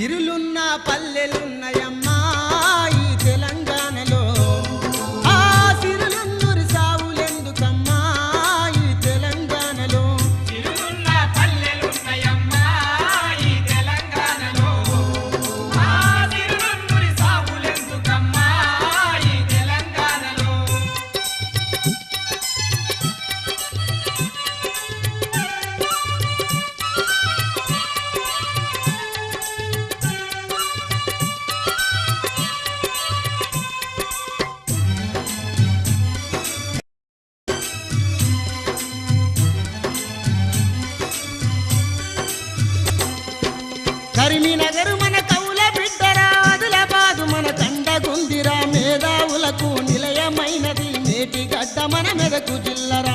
సిరులున్న పల్లెలు మరిమి నగరు మన కవుల బిడ్డరా వదులబాదు మన తండగుందిరా మేధావులకు నిలయమైనది నేటి గడ్డ మన మెదకు జిల్లరా.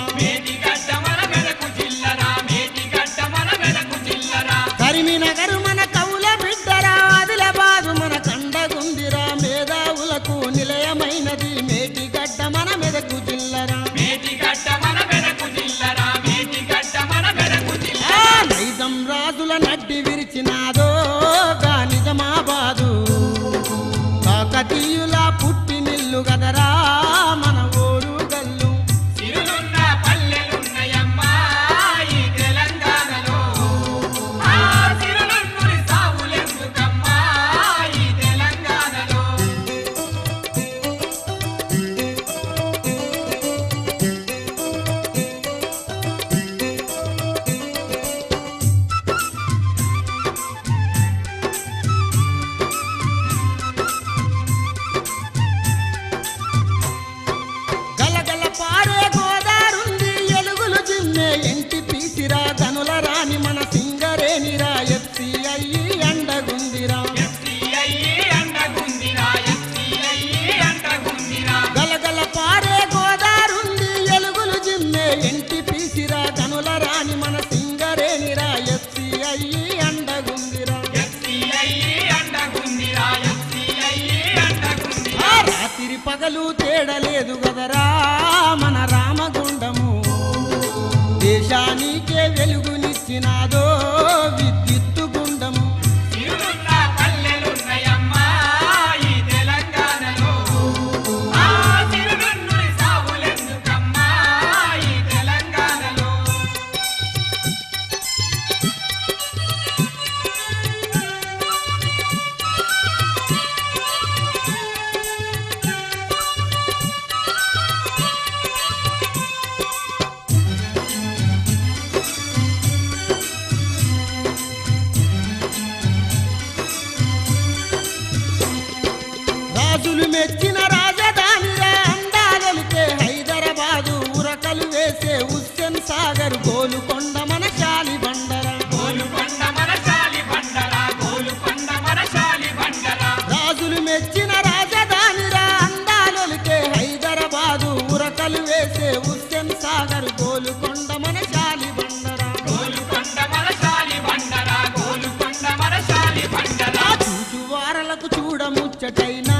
పగలు తేడలేదు గదరా మన రామగుండము. దేశానికే వెలుగునిచ్చినాదో విద్య రాజులు మెచ్చిన రాజధానిరా అందాలొలికే హైదరాబాదు ఉరకలు వేసే హుస్సేన్ సాగర్ గోలుకొండ మన శాలి బండరా. రాజులు మెచ్చిన రాజధానిరా అందాలొలికే హైదరాబాదు ఉరకలు వేసే హుస్సేన్ సాగర్ గోలుకొండ మన శాలి బండరా. చూడముచ్చటైనా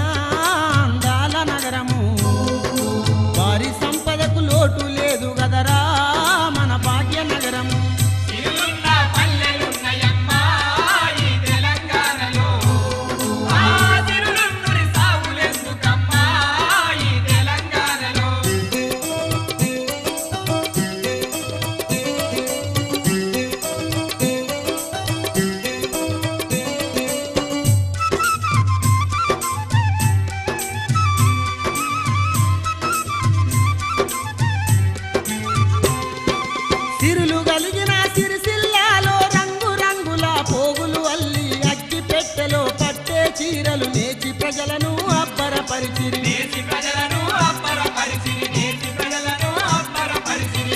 ప్రజలను అబ్బరపరిచిరి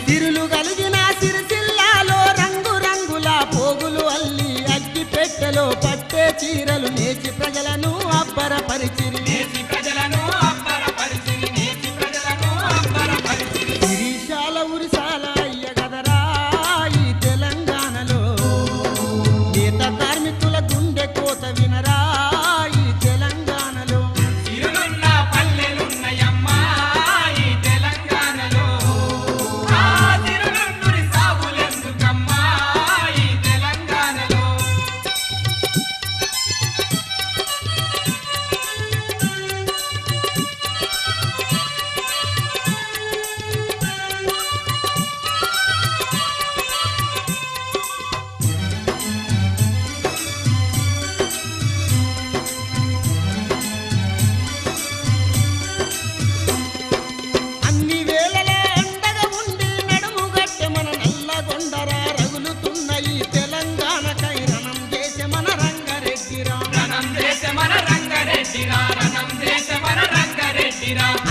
తిరులు కలిగిన సిరిసిల్లాలో రంగు రంగుల పోగులు అల్లి అగ్గి పెట్టెలో పట్టే చీరలు నేచి ప్రజలను అబ్బరపరిచిరి ప్రజలను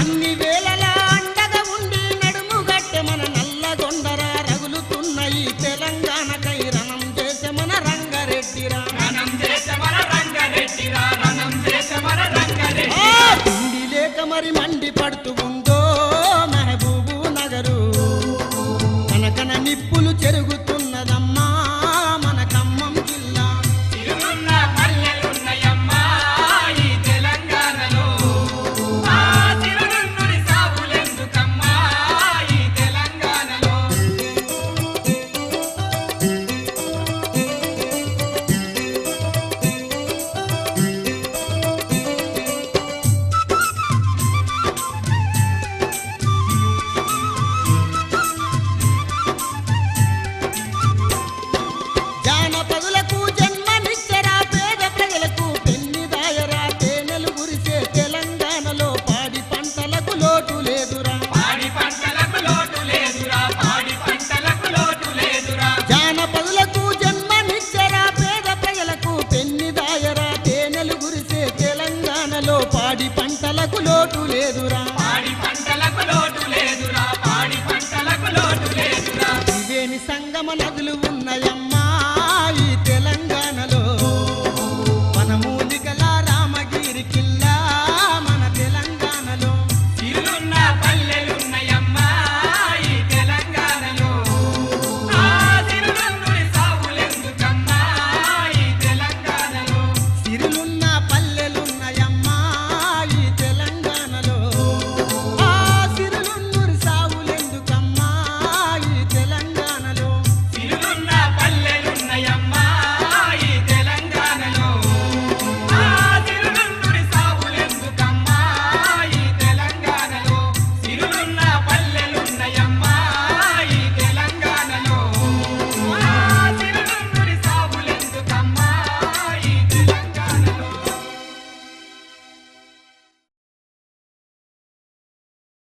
అన్ని వేళలా అండగా ఉండి నడుము గట్టె మన నల్ల కొండరా రగులుతున్న ఈ తెలంగాణకై రణం చేసే మన రంగారెడ్డిరా. తిండి లేక మరి మండి పడుతూ ఉందో మహబూబు నగరు. కనకన నిప్పులు చెరుగుతూ